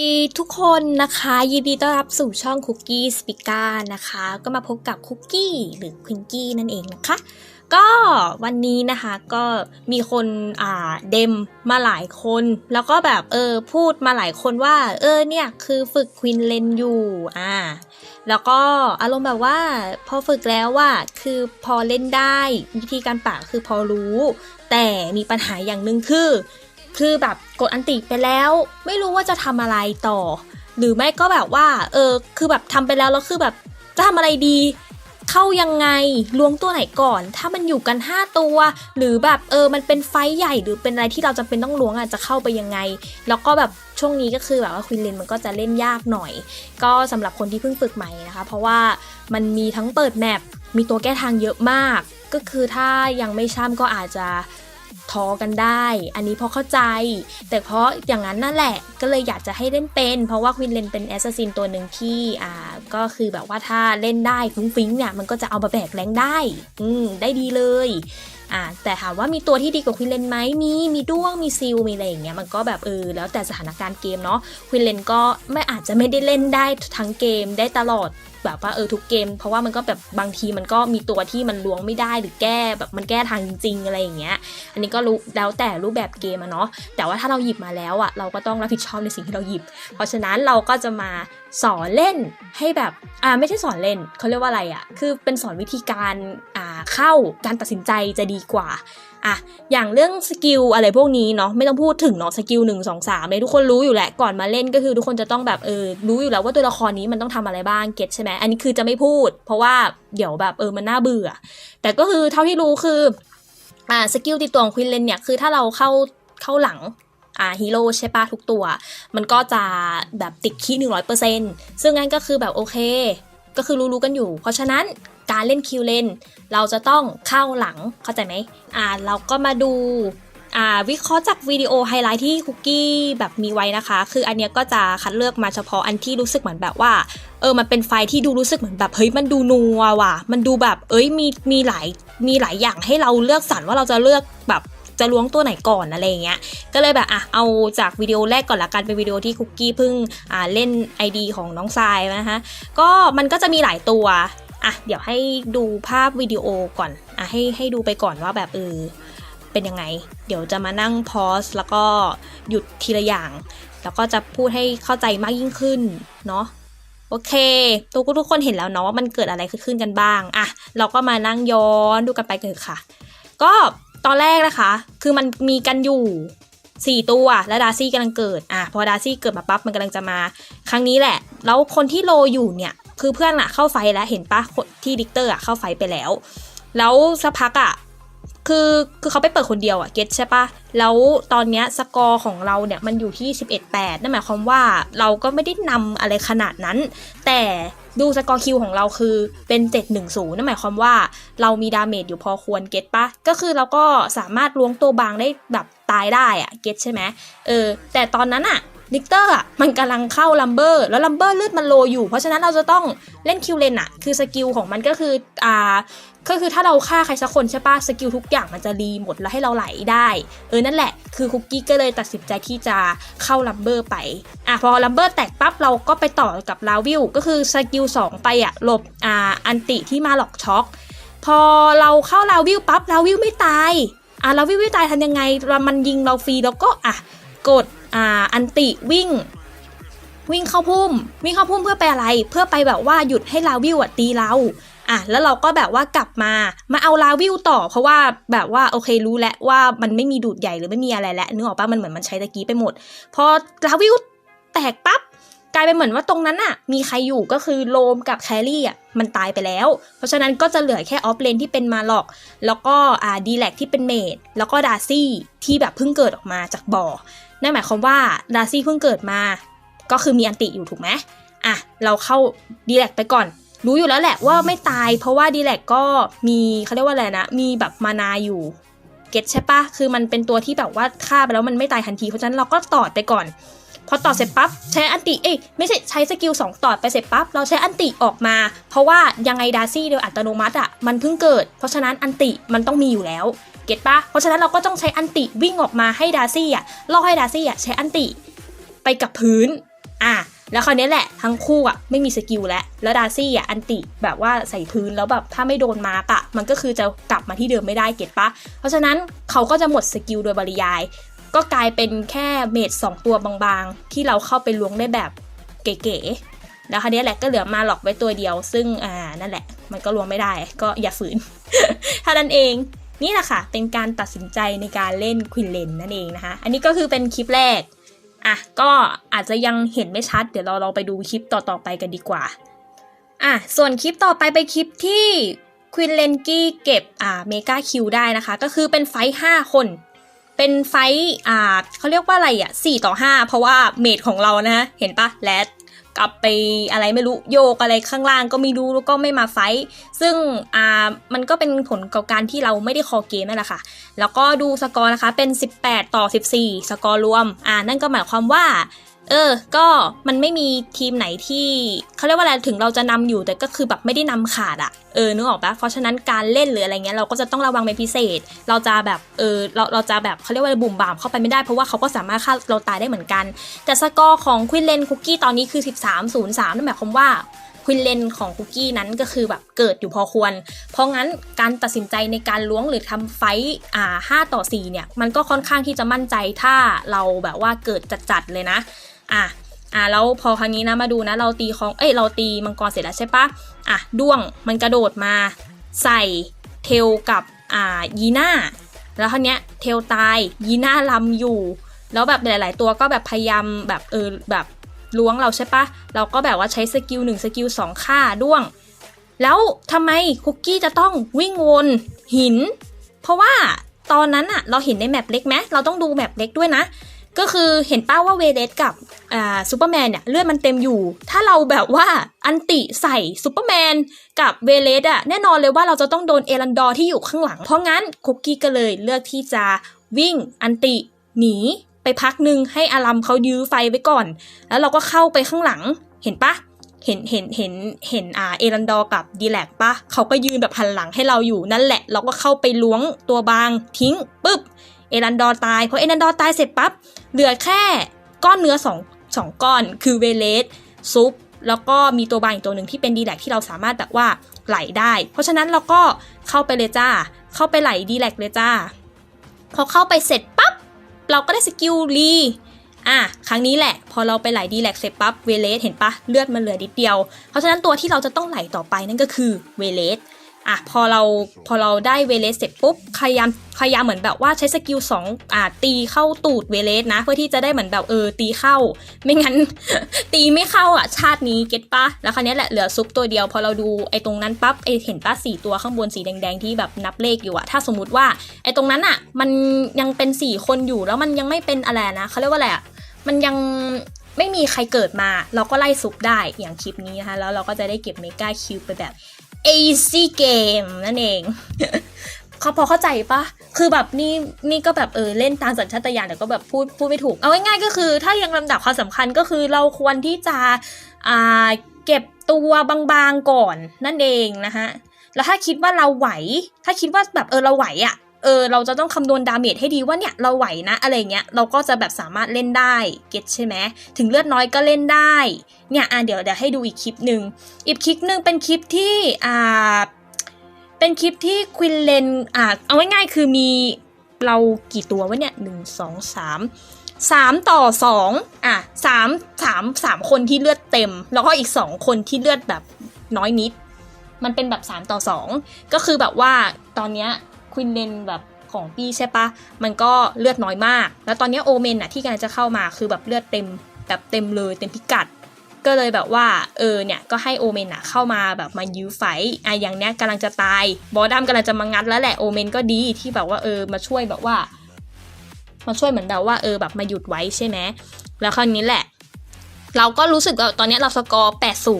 ดีทุกคนนะคะยินดีต้อนรับสู่ช่องคุกกี้สปิก้านะคะ ก็มาพบกับคุกกี้หรือควิงกี้นั่นเองนะคะ ก็วันนี้นะคะก็มีคนอ่าเดมมาหลายคน แล้วก็แบบเออพูดมาหลายคนว่า เออเนี่ยคือฝึกควินเลนอยู่อ่าแล้วก็อารมณ์แบบว่าพอฝึกแล้วว่าคือพอเล่นได้วิธีการปากคือพอรู้ แต่มีปัญหาอย่างหนึ่งคือ คือแบบกดอันติไปแล้ว ไม่รู้ว่าจะทำอะไรต่อ หรือไม่ก็แบบว่า เออ คือแบบทำไปแล้วแล้วคือแบบจะทำอะไรดี เข้ายังไงล้วงตัวไหนก่อน ถ้ามันอยู่กัน 5 ตัว หรือแบบเออมันเป็นไฟใหญ่หรือเป็นอะไรที่เราจะเป็นต้องล้วงอะจะเข้าไปยังไง แล้วก็แบบช่วงนี้ก็คือแบบว่าควินเลนมันก็จะเล่นยากหน่อย ก็สำหรับคนที่เพิ่งฝึกใหม่นะคะ เพราะว่ามันมีทั้งเปิดแมปมีตัวแก้ทางเยอะมาก ก็คือถ้ายังไม่ช่ำก็อาจจะ ท้อกันได้ อันนี้พอเข้าใจ แต่เพราะอย่างนั้นนั่นแหละ ก็เลยอยากจะให้เล่นเป็น เพราะว่าควินเลนเป็นแอสซัสซินตัวหนึ่งที่อ่าก็คือแบบว่าถ้าเล่นได้ฟุ้งฟิ้งเนี่ยมันก็จะเอามาแบกแรงได้ อืมได้ดีเลยอ่าแต่ถามว่ามีตัวที่ดีกว่าควินเลนไหมมีมีด้วงมีซิลมีอะไรอย่างเงี้ยมันก็แบบเออแล้วแต่สถานการณ์เกมเนาะควินเลนก็ไม่อาจจะไม่ได้เล่นได้ทั้งเกมได้ตลอด แบบว่าเออทุกเกม เพราะว่ามันก็แบบบางทีมันก็มีตัวที่มันล้วงไม่ได้หรือแก้แบบมันแก้ทางจริงๆอะไรอย่างเงี้ย อันนี้ก็รู้แล้วแต่รูปแบบเกมอะเนาะแต่ว่าถ้าเราหยิบมาแล้วอะเราก็ต้องรับผิดชอบในสิ่งที่เราหยิบ เพราะฉะนั้นเราก็จะมาสอนเล่นให้แบบอ่าไม่ใช่สอนเล่นเขาเรียกว่าอะไรอะคือเป็นสอนวิธีการอ่าเข้าการตัดสินใจจะดีกว่า อะอย่างเรื่องสกิลอะไรพวกนี้เนาะไม่ต้องพูดถึงเนาะสกิลหนึ่งสองสามเลยทุกคนรู้อยู่แหละก่อนมาเล่นก็คือทุกคนจะต้องแบบเออรู้อยู่แล้วว่าตัวละครนี้มันต้องทำอะไรบ้างเก็ตใช่ไหมอันนี้คือจะไม่พูด เพราะว่าเดี๋ยวแบบเออมันน่าเบื่อ แต่ก็คือเท่าที่รู้คืออ่าสกิลติดตัวของควินเลนเนี่ยคือถ้าเราเข้าเข้าหลังอ่าฮีโร่ใช่ปะทุกตัว มันก็จะแบบติดคีย์หนึ่งร้อยเปอร์เซ็นต์ซึ่งงั้นก็คือแบบโอเค ก็คือรู้ๆกันอยู่ เพราะฉะนั้นการเล่นคิวเลนเราจะต้องเข้าหลังเข้าใจไหมอ่าเราก็มาดูอ่าวิเคราะห์จากวิดีโอไฮไลท์ที่คุกกี้แบบมีไว้นะคะ คืออันเนี้ยก็จะคัดเลือกมาเฉพาะอันที่รู้สึกเหมือนแบบว่าเออมันเป็นไฟล์ที่ดูรู้สึกเหมือนแบบเฮ้ยมันดูนัวว่ะ มันดูแบบเอ้ยมีมีหลายมีหลายอย่างให้เราเลือกสรรว่าเราจะเลือกแบบ จะล้วงตัวไหนก่อนอะไรเงี้ยก็เลยแบบอะเอาจากวิดีโอแรกก่อนละกันเป็นวิดีโอที่คุกกี้เพิ่งอ่าเล่น ID ของน้องทรายนะคะก็มันก็จะมีหลายตัวอะเดี๋ยวให้ดูภาพวิดีโอก่อนอะให้ให้ดูไปก่อนว่าแบบเออเป็นยังไง เดี๋ยวจะมานั่งพอสแล้วก็หยุดทีละอย่าง แล้วก็จะพูดให้เข้าใจมากยิ่งขึ้นเนาะโอเคทุกทุกคนเห็นแล้วเนาะว่ามันเกิดอะไรขึ้นกันบ้าง อะ เราก็มานั่งย้อนดูกันไปกันเถอะค่ะ ก็ ตอนแรกนะคะ คือมันมีกันอยู่4ตัวและดาร์ซี่กำลังเกิด อะพอดาร์ซี่เกิดมาปั๊บมันกำลังจะมา ครั้งนี้แหละ แล้วคนที่โลอยู่เนี่ย คือเพื่อนอะเข้าไฟแล้วเห็นปะที่ดิกเตอร์อะเข้าไฟไปแล้ว แล้วสักพักอะ คือคือเขาไปเปิดคนเดียวอะเก็ตใช่ปะแล้วตอนเนี้ยสกอร์ของเราเนี่ยมันอยู่ที่ 11-8 นั่นหมายความว่าเราก็ไม่ได้นำอะไรขนาดนั้น แต่ดูสกอร์คิวของเราคือเป็น 710 นั่นหมายความว่าเรามีดาเมจอยู่พอควรเก็ตปะก็คือเราก็สามารถล้วงตัวบางได้แบบตายได้อะเก็ตใช่ไหมเออแต่ตอนนั้นอะ ลิกเตอร์อะมันกำลังเข้าลัมเบอร์แล้วลัมเบอร์เลือดมันโลอยู่ เพราะฉะนั้นเราจะต้องเล่นคิวเลนอะคือสกิลของมันก็คืออ่าก็คือถ้าเราฆ่าใครสักคนใช่ปะสกิลทุกอย่างมันจะรีหมดแล้วให้เราไหลได้ เออนั่นแหละ คือคุกกี้ก็เลยตัดสินใจที่จะเข้าลัมเบอร์ไปอะพอลัมเบอร์แตกปั๊บเราก็ไปต่อกับลาวิลก็คือสกิล2ไปอะหลบอ่าอันติที่มาหลอกช็อกพอเราเข้าลาวิลปั๊บลาวิลไม่ตายอะลาวิลไม่ตายทำยังไงมันยิงเราฟรีแล้วก็อะกด อ่าอันติวิ่ง วิ่งเข้าพุ่ม วิ่งเข้าพุ่มเพื่อไปอะไร เพื่อไปแบบว่าหยุดให้ลาวิวอะตีเราอะแล้วเราก็แบบว่ากลับมามาเอาลาวิวต่อ เพราะว่าแบบว่าโอเครู้แล้วว่ามันไม่มีดูดใหญ่หรือไม่มีอะไรแล้วนึกออกปะมันเหมือนมันใช้ตะกี้ไปหมด พอลาวิวแตกปั๊บ กลายเป็นเหมือนว่าตรงนั้นอะมีใครอยู่ก็คือโลมกับแคลรี่อะมันตายไปแล้ว เพราะฉะนั้นก็จะเหลือแค่ออฟเลนที่เป็นมาล็อก แล้วก็อ่าดีแลกที่เป็นเมดแล้วก็ดารซี่ที่แบบเพิ่งเกิดออกมาจากบ่อนั่นหมายความว่าดารซี่เพิ่งเกิดมา ก็คือมีอันติอยู่ถูกไหมอะเราเข้าดีแลกไปก่อน รู้อยู่แล้วแหละว่าไม่ตาย เพราะว่าดีแลกก็มีเขาเรียกว่าอะไรนะมีแบบมานาอยู่เก็ตใช่ปะคือมันเป็นตัวที่แบบว่าฆ่าไปแล้วมันไม่ตายทันทีเพราะฉะนั้นเราก็ตอดไปก่อน อต่อเสร็จปั๊บใช้อันติเอ้ยไม่ใช่ใช้สกิล2ตอดไปเสร็จปั๊บเราใช้อันติออกมา เพราะว่ายังไงดาร์ซี่โดยอัตโนมัติอะมันเพิ่งเกิด เพราะฉะนั้นอันติมันต้องมีอยู่แล้วเก็ตปะเพราะฉะนั้นเราก็ต้องใช้อันติวิ่งออกมาให้ดาร์ซี่อะล่อให้ดาร์ซี่อะใช้อันติไปกับพื้นอะแล้วคราวนี้แหละทั้งคู่อะไม่มีสกิลแล้วแล้วดาร์ซี่อะอันติแบบว่าใส่พื้นแล้วแบบถ้าไม่โดนมาร์กอะมันก็คือจะกลับมาที่เดิมไม่ได้เก็ตปะเพราะฉะนั้นเขาก็จะหมดสกิลโดยปริยาย ก็กลายเป็นแค่เมดสองตัวบางๆ ที่เราเข้าไปล้วงได้แบบเก๋ๆแล้วคราวนี้แหละก็เหลือมาหลอกไว้ตัวเดียว ซึ่งอ่านั่นแหละ มันก็ล้วงไม่ได้ ก็อย่าฝืนเท่านั้นเองนี่แหละค่ะ เป็นการตัดสินใจในการเล่นควินเลนนั่นเองนะคะ อันนี้ก็คือเป็นคลิปแรก อะ ก็อาจจะยังเห็นไม่ชัด เดี๋ยวเราเราไปดูคลิปต่อๆไปกันดีกว่า อะ ส่วนคลิปต่อไปเป็นคลิปที่ควินเลนกี้เก็บอ่าเมกาคิวได้นะคะ ก็คือเป็นไฟห้าคน เป็นไฟท์อ่าเขาเรียกว่าอะไรอะสี่ต่อห้าเพราะว่าเมดของเรานะเห็นปะแรดกลับไปอะไรไม่รู้โยกอะไรข้างล่างก็ไม่รู้แล้วก็ไม่มาไฟท์ซึ่งอ่ามันก็เป็นผลกับการที่เราไม่ได้คอเกมนั่นแหละค่ะ แล้วก็ดูสกอร์นะคะเป็น 18 ต่อ 14 สกอร์รวมอ่านั่นก็หมายความว่า เออ ก็มันไม่มีทีมไหนที่เขาเรียกว่าอะไรถึงเราจะนำอยู่แต่ก็คือแบบไม่ได้นำขาดอะเออนึกออกปะเพราะฉะนั้นการเล่นหรืออะไรเงี้ยเราก็จะต้องระวังเป็นพิเศษ เราจะแบบเออเราเราจะแบบเขาเรียกว่าบุ่มบ่ามเข้าไปไม่ได้เพราะว่าเขาก็สามารถฆ่าเราตายได้เหมือนกัน แต่สกอร์ของควินเลนคุกกี้ตอนนี้คือ 13 0 3นั่นหมายความว่า ควินเลนของคุกกี้นั้นก็คือแบบเกิดอยู่พอควร เพราะงั้นการตัดสินใจในการล้วงหรือทำไฟอ่าห้าต่อ4เนี่ยมันก็ค่อนข้างที่จะมั่นใจถ้าเราแบบว่าเกิดจัดๆเลยนะอะอะแล้วพอครั้งนี้นะมาดูนะเราตีของเอ้ยเราตีมังกรเสร็จแล้วใช่ปะอะด้วงมันกระโดดมาใส่เทลกับอ่ายีน่าแล้วคราวเนี้ยเทลตายยีน่าลำอยู่ แล้วแบบหลาย ๆ ตัวก็แบบพยายามแบบเออแบบ ล้วงเราใช่ปะเราก็แบบว่าใช้สกิลหนึ่งสกิลสองฆ่าด้วง แล้วทำไมคุกกี้จะต้องวิ่งวนหิน เพราะว่าตอนนั้นอะเราเห็นในแมปเล็กไหมเราต้องดูแมปเล็กด้วยนะ ก็คือเห็นป้าว่าเวเลสกับอ่าซูเปอร์แมนเนี่ยเลือดมันเต็มอยู่ ถ้าเราแบบว่าอันติใส่ซูเปอร์แมนกับเวเลสอะแน่นอนเลยว่าเราจะต้องโดนเอรันดอร์ที่อยู่ข้างหลัง เพราะงั้นคุกกี้ก็เลยเลือกที่จะวิ่งอันติหนี ไปพักหนึ่งให้อารัมเขายื้อไฟไว้ก่อน แล้วเราก็เข้าไปข้างหลังเห็นปะเห็นเห็นเห็นเห็นอ่าเอรันดอร์กับดีแลกปะเขาก็ยืนแบบหันหลังให้เราอยู่นั่นแหละ เราก็เข้าไปล้วงตัวบางทิ้งปุ๊บเอรันดอร์ตายพอเอรันดอร์ตายเสร็จปั๊บเหลือแค่ก้อนเนื้อสองสองก้อนคือเวเลสซุปแล้วก็มีตัวบางอีกตัวหนึ่งที่เป็นดีแลกที่เราสามารถแบบว่าไหลได้ เพราะฉะนั้นเราก็เข้าไปเลยจ้า เข้าไปไหลดีแลกเลยจ้าพอเข้าไปเสร็จปั๊บ เราก็ได้สกิลรีอะครั้งนี้แหละ พอเราไปไหลดีแลกเสร็จปั๊บเวเลสเห็นปะเลือดมันเหลือนิดเดียว เพราะฉะนั้นตัวที่เราจะต้องไหลต่อไปนั่นก็คือเวเลส อะพอเราพอเราได้เวเลสเสร็จปุ๊บพยายามพยายามเหมือนแบบว่าใช้สกิลสองอ่าตีเข้าตูดเวเลสนะ เพื่อที่จะได้เหมือนแบบเออตีเข้า ไม่งั้น ตีไม่เข้าอะชาตินี้เก็ตปะแล้วคราวนี้แหละเหลือซุปตัวเดียว พอเราดูไอ้ตรงนั้นปั๊บไอ้เห็นปะสี่ตัวข้างบนสีแดงๆที่แบบนับเลขอยู่อะถ้าสมมติว่าไอ้ตรงนั้นอะ มันยังเป็นสี่คนอยู่แล้วมันยังไม่เป็นอะไรนะเขาเรียกว่าอะไรอะมันยังไม่มีใครเกิดมา เราก็ไล่ซุปได้อย่างคลิปนี้นะคะ แล้วเราก็จะได้เก็บเมกาคิวไปแบบ easy game นั่นเองเขาพอเข้าใจปะคือแบบนี่นี่ก็แบบเออเล่นตามสัญชาตญาณแต่ก็แบบพูดพูดไม่ถูก เอาง่ายๆก็คือ ถ้ายังลำดับความสำคัญก็คือเราควรที่จะอ่าเก็บตัวบางๆก่อนนั่นเองนะคะแล้วถ้าคิดว่าเราไหว ถ้าคิดว่าแบบเออเราไหวอะ เออเราจะต้องคำนวณดาเมจให้ดีว่าเนี่ยเราไหวนะอะไรเงี้ยเราก็จะแบบสามารถเล่นได้เก็ตใช่ไหมถึงเลือดน้อยก็เล่นได้เนี่ยอะเดี๋ยวเดี๋ยวให้ดูอีกคลิปหนึ่งอีกคลิปหนึ่งเป็นคลิปที่อ่าเป็นคลิปที่ควินเลนอ่าเอาง่ายๆคือมีเรากี่ตัววะเนี่ยหนึ่งสองสามสามต่อสองอะสามสามสามคนที่เลือดเต็ม แล้วก็อีกสองคนที่เลือดแบบน้อยนิด มันเป็นแบบ3ต่อ2ก็คือแบบว่าตอนเนี้ย ควินเลนแบบของปีใช่ปะมันก็เลือดน้อยมาก แล้วตอนเนี้ยโอเมนอะที่กำลังจะเข้ามาคือแบบเลือดเต็มแบบเต็มเลยเต็มพิกัด ก็เลยแบบว่าเออเนี่ยก็ให้โอเมนอะเข้ามาแบบมายื้อไฟท์อะอย่างเนี้ยกำลังจะตายบอดัมกำลังจะมางัดแล้วแหละโอเมนก็ดีที่แบบว่าเออมาช่วยแบบว่า มาช่วยเหมือนแบบว่าเออแบบมาหยุดไว้ใช่ไหมแล้วคราวนี้แหละ เราก็รู้สึกว่าตอนนี้เราสกอร์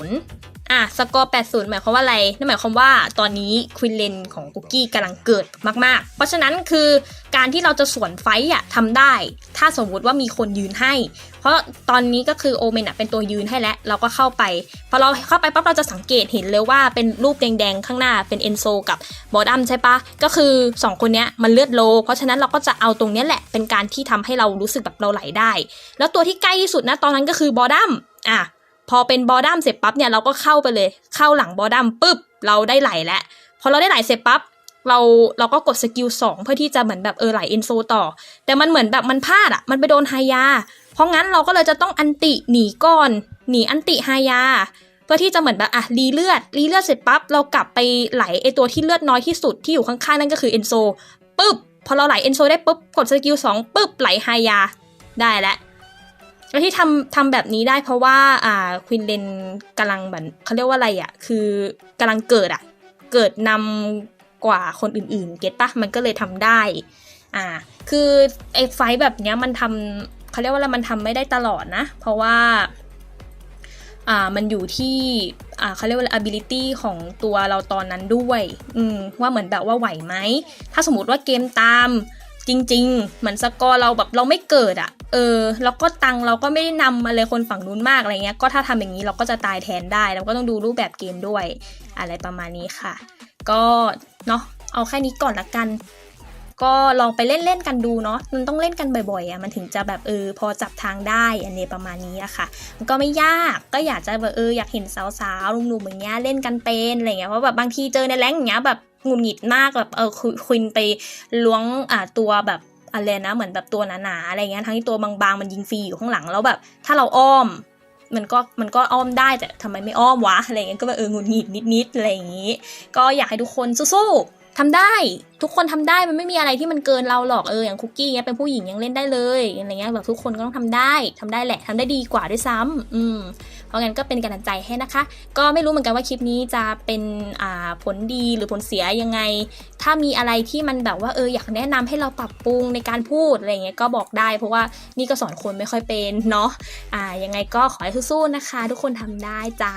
80 อะสกอร์80 หมายความว่าอะไรนั่นหมายความว่าตอนนี้ควินเลนของกุกกี้กำลังเกิดมากๆ เพราะฉะนั้นคือการที่เราจะสวนไฟอะทำได้ ถ้าสมมุติว่ามีคนยืนให้ เพราะตอนนี้ก็คือโอเมนอะเป็นตัวยืนให้แล้วเราก็เข้าไปพอเราเข้าไปปั๊บเราจะสังเกตเห็นเลยว่าเป็นรูปแดงๆ ข้างหน้าเป็นเอนโซกับบอดัมใช่ปะก็คือ 2 คนเนี้ยมันเลือดโล เพราะฉะนั้นเราก็จะเอาตรงเนี้ยแหละเป็นการที่ทำให้เรารู้สึกแบบเราไหลได้ แล้วตัวที่ใกล้ที่สุดนะตอนนั้นก็คือบอดัมอะ พอเป็นบอดัมเสร็จปั๊บเนี่ยเราก็เข้าไปเลย เข้าหลังบอดัมปุ๊บเราได้ไหลแล้วพอเราได้ไหลเสร็จปั๊บเราเราก็กดสกิลสองเพื่อที่จะเหมือนแบบเออไหลเอ็นโซต่อ แต่มันเหมือนแบบมันพลาดอะมันไปโดนไฮยา เพราะงั้นเราก็เลยจะต้องอันติหนีก่อนหนีอันติไฮยา เพื่อที่จะเหมือนแบบอะรีเลือดรีเลือดเสร็จปั๊บเรากลับไปไหลไอตัวที่เลือดน้อยที่สุดที่อยู่ข้างๆนั่นก็คือเอนโซปุ๊บพอเราไหลเอนโซได้ปุ๊บกดสกิลสองปุ๊บไหลไฮยาได้แล้ว แล้วที่ทำทำแบบนี้ได้เพราะว่า อ่าควินเลนกำลังแบบเขาเรียกว่าอะไรอะ คือกำลังเกิดอะ เกิดนำกว่าคนอื่นๆ เก็ตปะมันก็เลยทำได้ อ่า คือไอ้ไฟแบบเนี้ยมันทำเขาเรียกว่าอะไรมันทำไม่ได้ตลอดนะ เพราะว่า อ่า มันอยู่ที่อ่าเขาเรียกว่าอะไร ability ของตัวเราตอนนั้นด้วย อืม ว่าเหมือนแบบว่าไหวไหม ถ้าสมมติว่าเกมตาม จริง ๆ เหมือนสกอร์เราแบบเราไม่เกิดอะ่ะ เออ แล้วก็ตังเราก็ไม่ได้นำอะไรคนฝั่งนู้นมากอะไรเงี้ย ก็ถ้าทำอย่างนี้เราก็จะตายแทนได้ เราก็ต้องดูรูปแบบเกมด้วย อะไรประมาณนี้ค่ะ ก็เนาะเอาแค่นี้ก่อนละกัน ก็ลองไปเล่นๆกันดูเนาะ มันต้องเล่นกันบ่อยๆอะ มันถึงจะแบบเออพอจับทางได้อันนี้ประมาณนี้อะค่ะ มันก็ไม่ยาก ก็อยากจะแบบเอออยากเห็นสาวๆหนุ่มๆอย่างเงี้ยเล่นกันเป็นอะไรเงี้ย เพราะแบบบางทีเจอในแรงอย่างเงี้ยแบบ งุดหงิดมากแบบเออคุยคุยไปล้วงอ่าตัวแบบอะไรนะเหมือนแบบตัวหนาๆอะไรเงี้ยทั้งที่ตัวบางๆมันยิงฟรีอยู่ข้างหลังแล้วแบบ ถ้าเราอ้อม มันก็มันก็อ้อมได้แต่ทำไมไม่อ้อมวะอะไรเงี้ยก็แบบเออหงุดหงิดนิดๆอะไรอย่างงี้ ก็อยากให้ทุกคนสู้ๆทำได้ ทุกคนทำได้มันไม่มีอะไรที่มันเกินเราหรอกเอออย่างคุกกี้เนี้ยเป็นผู้หญิงยังเล่นได้เลยอะไรเงี้ยแบบทุกคนก็ต้องทำได้ทำได้แหละทำได้ดีกว่าด้วยซ้ำอืม เพราะงั้นก็เป็นกำลังใจให้นะคะ ก็ไม่รู้เหมือนกันว่าคลิปนี้จะเป็นผลดีหรือผลเสียยังไง ถ้ามีอะไรที่มันแบบว่าเอออยากแนะนำให้เราปรับปรุงในการพูดอะไรเงี้ยก็บอกได้ เพราะว่านี่ก็สอนคนไม่ค่อยเป็นเนาะอ่ายังไงก็ขอให้สู้ๆนะคะ ทุกคนทำได้จ้า